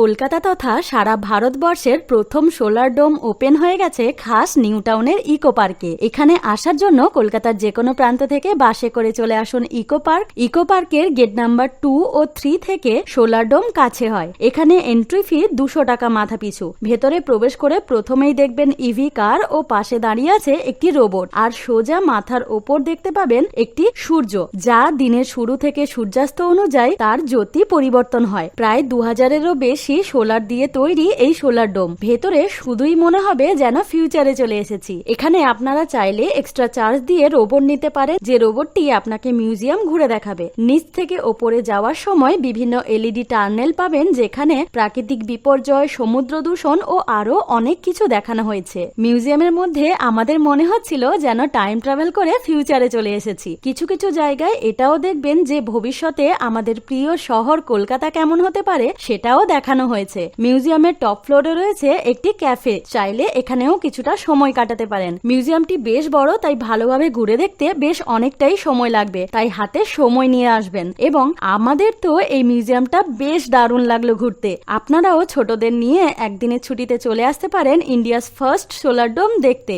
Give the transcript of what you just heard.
কলকাতা তথা সারা ভারতবর্ষের প্রথম সোলার ডোম ওপেন হয়ে গেছে খাস নিউ টাউনের ইকো পার্কে। এখানে আসার জন্য কলকাতার যে কোনো প্রান্ত থেকে বাসে করে চলে আসুন ইকো পার্ক। ইকো পার্কের গেট নাম্বার টু ও থ্রি থেকে সোলার ডোম কাছে হয়। এখানে এন্ট্রি ফি দুশো টাকা মাথা পিছু ভেতরে প্রবেশ করে প্রথমেই দেখবেন ইভি কার ও পাশে দাঁড়িয়ে আছে একটি রোবট আর সোজা মাথার ওপর দেখতে পাবেন একটি সূর্য, যা দিনের শুরু থেকে সূর্যাস্ত অনুযায়ী তার জ্যোতি পরিবর্তন হয়। প্রায় দু হাজারেরও বেশি সোলার দিয়ে তৈরি এই সোলার ডোম। ভেতরে শুধুই মনে হবে যেন ফিউচারে চলে এসেছি। এখানে আপনারা চাইলে এক্সট্রা চার্জ দিয়ে রোবট নিতে পারেন যে রোবটটি আপনাকে মিউজিয়াম ঘুরে দেখাবে। নিচ থেকে ওপরে যাওয়ার সময় বিভিন্ন এলইডি টার্নেল পাবেন, যেখানে প্রাকৃতিক বিপর্যয়, সমুদ্র দূষণ ও আরও অনেক কিছু দেখানো হয়েছে। মিউজিয়ামের মধ্যে আমাদের মনে হচ্ছিল যেন টাইম ট্রাভেল করে ফিউচারে চলে এসেছি। কিছু কিছু জায়গায় এটাও দেখবেন যে ভবিষ্যতে আমাদের প্রিয় শহর কলকাতা কেমন হতে পারে, সেটাও দেখানো হয়েছে। মিউজিয়ামের টপ ফ্লোরে রয়েছে একটি ক্যাফে। চাইলে এখানেও কিছুটা সময় কাটাতে পারেন। মিউজিয়ামটি বেশ বড়, তাই ভালোভাবে ঘুরে দেখতে বেশ অনেকটাই সময় লাগবে। তাই হাতে সময় নিয়ে আসবেন। এবং আমাদের তো এই মিউজিয়ামটা বেশ দারুণ লাগল ঘুরতে। আপনারাও ছোটদের নিয়ে একদিনের ছুটিতে চলে আসতে পারেন ইন্ডিয়াস ফার্স্ট সোলার ডোম দেখতে।